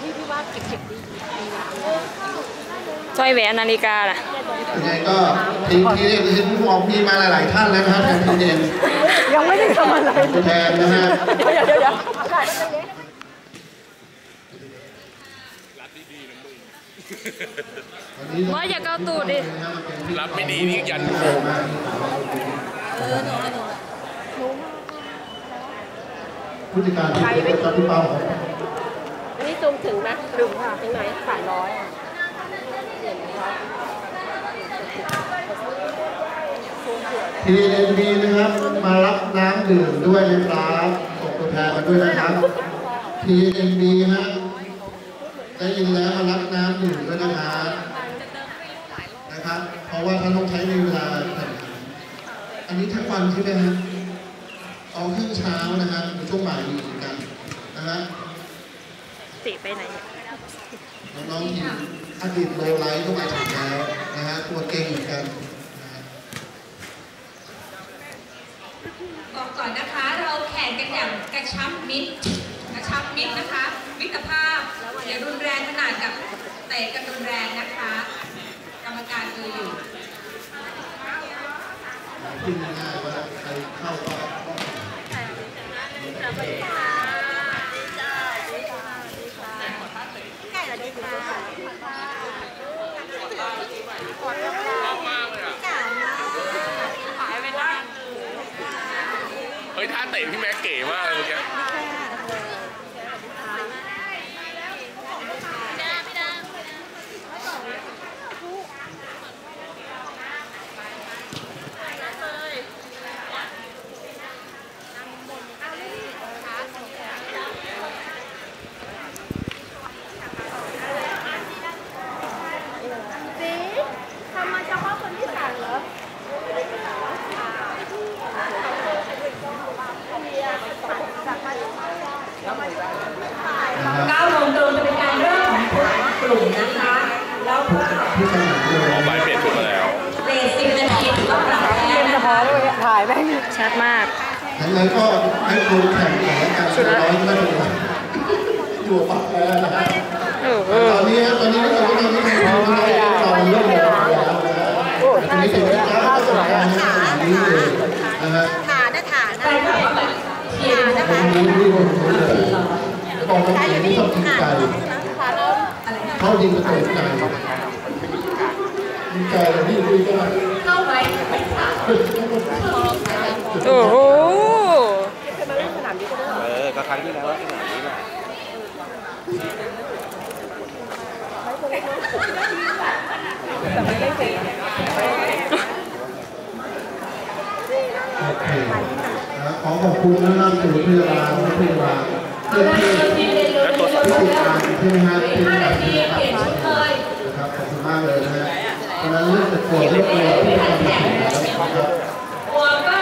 พี่พี่ว่าเก็บเก็บดีดีนะสร้อยแหวนนาฬิกาน่ะยังไงก็ทีมทีเอ็มทีมผู้มองมีมาหลาย ๆ ท่านแล้วนะครับทางทีเอ็มยังไม่ได้ทำอะไรตัวแทนนะฮะเดี๋ยวเดี๋ยวเดี๋ยววันนี้ว่าอย่าเกาตูดดิ รับไม่ดีนี่ยันโคงผู้จัดการทีมเป็นกับพี่เปา ของอันนี้ซูมถึงไหมถึงค่ะถึงไหนสามร้อยอะเห็นไหมคะทีเอ็มบีนะครับ มารับน้ำดื่มด้วยนะครับส่งตัวแทนมาด้วยนะครับทีเอ็มบีฮะได้ยินแล้วมารับน้ำดื่มด้วยนะครับนะครับ เพราะว่าท่านต้องใช้ในเวลาแข่งขันอันนี้ทั้งวันใช่ไหมฮะเอาครึ่งเช้านะฮะหรือช่วงบ่ายมีเหมือนกันนะฮะ ติไปไหนน้องๆทีมอดีตโลไลท์ก็มาถึงแล้วนะฮะตัวเก่งเหมือนกันนะฮะบอกก่อนนะคะเราแข่งกันอย่างกระชับมิตรกระชับมิตรนะคะ มิตรภาพอย่ารุนแรงขนาดกับเตะกันรุนแรงนะคะ กรรมการดูอยู่ขึ้นง่ายๆว่าใครเข้าก็ เตะพี่แม็กเก๋มากเลยเมื่อกี้ สีทำมาเฉพาะคนที่สั่งเหรอ นะครับ9โมงตรงจะเป็นการเริ่มของกลุ่มนะคะ แล้วก็ผู้สมัครเลยเอาใบเปลี่ยนชุดมาแล้วเลทสิบนาทีถือว่าปรับแพ้นะคะถ่ายแม่งชัดมากทั้งนั้นก็ให้คุณแข่งขันกันสุดร้อยไม่เป็นไรอยู่ปากแล้วนะครับโอ้โหตอนนี้ตอนนี้ก็ตอนนี้ทำไม่ได้ตอนเรื่องแล้วนะครับตอนนี้เป็นที่ก้าวสวยอะนี่เลยนะฮะฐานนะฐานไปค่ะเขียนนะคะนี่นี่คนเลย บอกว่าอย่างนี้ชอบกินไก่เราเขายิงกระตุ้นไก่ยิงไก่นี่ดีก็เข้าไหมไม่ค่ะโอ้โหเออก็ครั้งที่แล้วว่าที่ไหนนี่แหละโอเคขอขอบคุณนะครับสู่พยาบาลพยาบาล เจ้าหน้าที่ทีมเรียนรู้ผู้ติดตามใช่ไหมฮะที่5แบบนี้นะครับขอบคุณมากเลยนะฮะเพราะนั้นเรื่องตะกรวดเรื่องอะไรที่ทำผิดแล้วนะครับวอร์มก็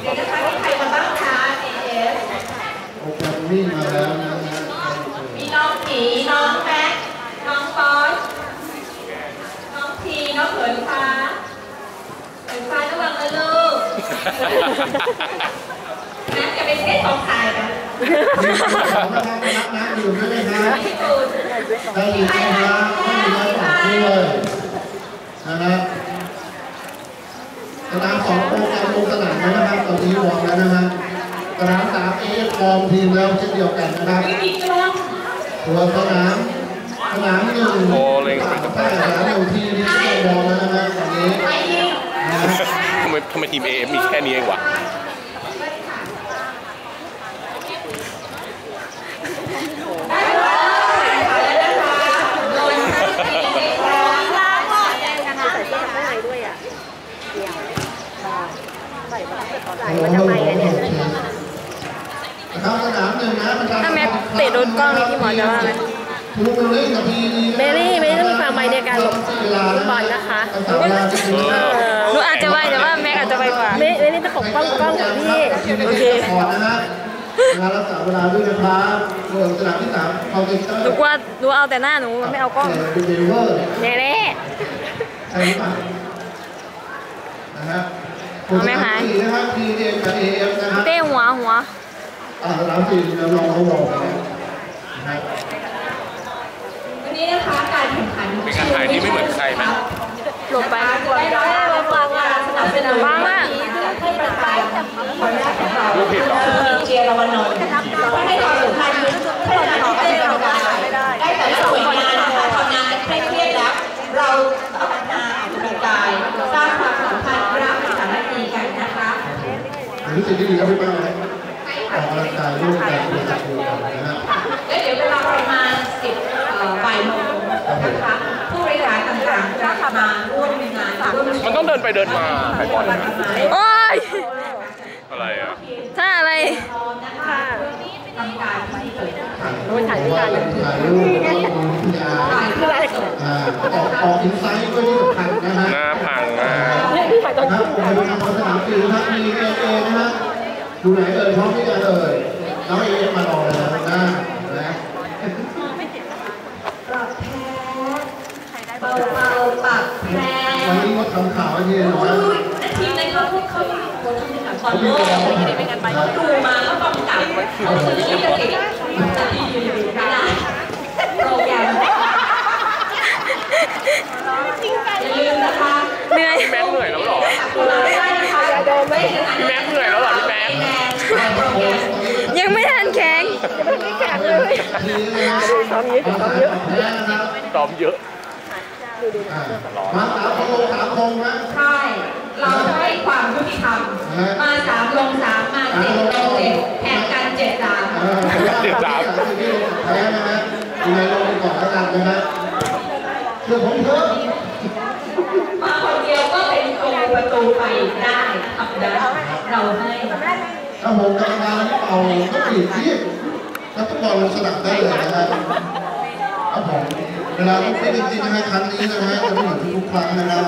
เดี๋ยวนะคะมีใครมาบ้างคะ AF โปรแกรมมิ่มาแล้วนะฮะมีน้องผีน้องแม็กน้องฟอสน้องทีน้องเขินฟ้าเขินฟ้าระวังนะลูกแม็กจะเป็นเพศของใครนะมีสองนะครับไปรับน้ำดื่มได้ไหมครับพี่ตูนได้ยินไหมครับไม่มีน้ำฝากด้วยนะฮะสนามสองโปรแกรมลงสนามแล้วนะครับตอนนี้วอร์มแล้วนะฮะสนามสามเอฟอร์มทีมแล้วเช่นเดียวกันนะครับไม่มีกล้องส่วสนามสนามหนึ่งโอ้เล็งเป็นกระใช่เป๋าสนามหนึ่งทีนี่ก็วอร์มแล้วนะครับตอนนี้ทำไมทำไมทีมเอฟมีแค่นี้เองวะ ถ้าแม็กเตะโดนกล้องนี่พี่หมอจะว่าไหมเบลลี่เมลี่ต้องมีความไวในการหลบลูกบอลนะคะหนูอาจจะไวแต่ว่าแม็กอาจจะไวกว่าเมเมลี่ต้องปกป้องกล้องของพี่ โอเค รักษาเวลาด้วยนะครับเมือสนามที่สามเอาเซ็เตอร์หนูกว่าหนูเอาแต่หน้าหนูไม่เอากล้องเนดลิเวอร์แน่แน่ใช่ไหมนะฮะคุณแม่คะนะครับทีเด็กกับเอฟนะครับเต้หัวหัวอ่าสนามสี่เราลองเอาลองนะครับวันนี้นะคะการแข่งขันเป็ที่ไม่เหมือนใครไหมหลบไปได้ได้วางวางสนามเป็นบ้างมากขออนุญาต ของเราเจียรวันนท์ให้ความสำคัญให้การที่เป็นกรรมการได้แต่ละหน่วยงานนะคะทำงานกันเคร่งเครียดแล้ว เราพัฒนาออกกำลังกายสร้างความสัมพันธ์รักสามัคคีกันนะคะรู้สึกดีครับพี่ป้าออกกำลังกายร่วมกันเป็นจักรวาลนนะฮะและเดี๋ยวเวลาประมาณ10เอ่อบ่ายโมงนะคะผู้บริหารต่างๆจะมาร่วมงานมันต้องเดินไปเดินมาไปบอลนะโอ้ย อะไรอะ ถ้าอะไร นะคะทำการที่เกิดขึ้น ถ่ายรูปถ่ายรูปถ่ายรูปแล้วยอออกอินไซต์ด้วยที่สำคัญนะฮะหน้าพังอะนะครับผมไปทำสนามบินครับมีเอเอนะฮะอยู่ไหนเอ่ยพร้อมที่จะเอ่ยน้องเอมารอแล้วนะนะปรับแพ้เบาๆปรับแพ้วันนี้ก็ทำข่าวไว้ที่นะอุ้ฮะยและทีมนั้นเขาเขาเขาเขาทำในการบอลโลกไรอย่างเงี้ยไม่งั้นไปเขาดูมาเขากำกับเขาซื้อลิขสิทธิ์แต่ที่อยู่ไม่ได้โปรแกรมอย่าลืมนะคะ เหนื่อย พี่แม็กเหนื่อยแล้วเหรอมาได้นะคะอย่าโดนไม่ถึงอันพี่แม็กเหนื่อยแล้วเหรอพี่แม็กแดงโปรแกรมยังไม่ทันแข็งทีนี้นะซ้อมเยอะซ้อมเยอะนะครับซ้อมเยอะอ่ามาสามคนลงสามคงนะใช่เราให้ความยุติธรรมมาสามลงสามมาเจ็ดลงเจ็ดแข่งกันเจ็ดสามเออผมว่าที่ที่แพ้นะฮะยังไงลงไปก่อนแล้วกันนะฮะเรื่องผมเถอะ มาคนเดียวก็เป็น ตูไปได้ครับนะเราให้ถ้าผมกรรมการเอาก็ปิดที่แล้วฟุตบอลลงสนามได้เลยนะครับผมเวลาต้องฟิตจริงๆนะฮะครั้งนี้นะฮะจะไม่เหมือนทุกครั้งนะครับ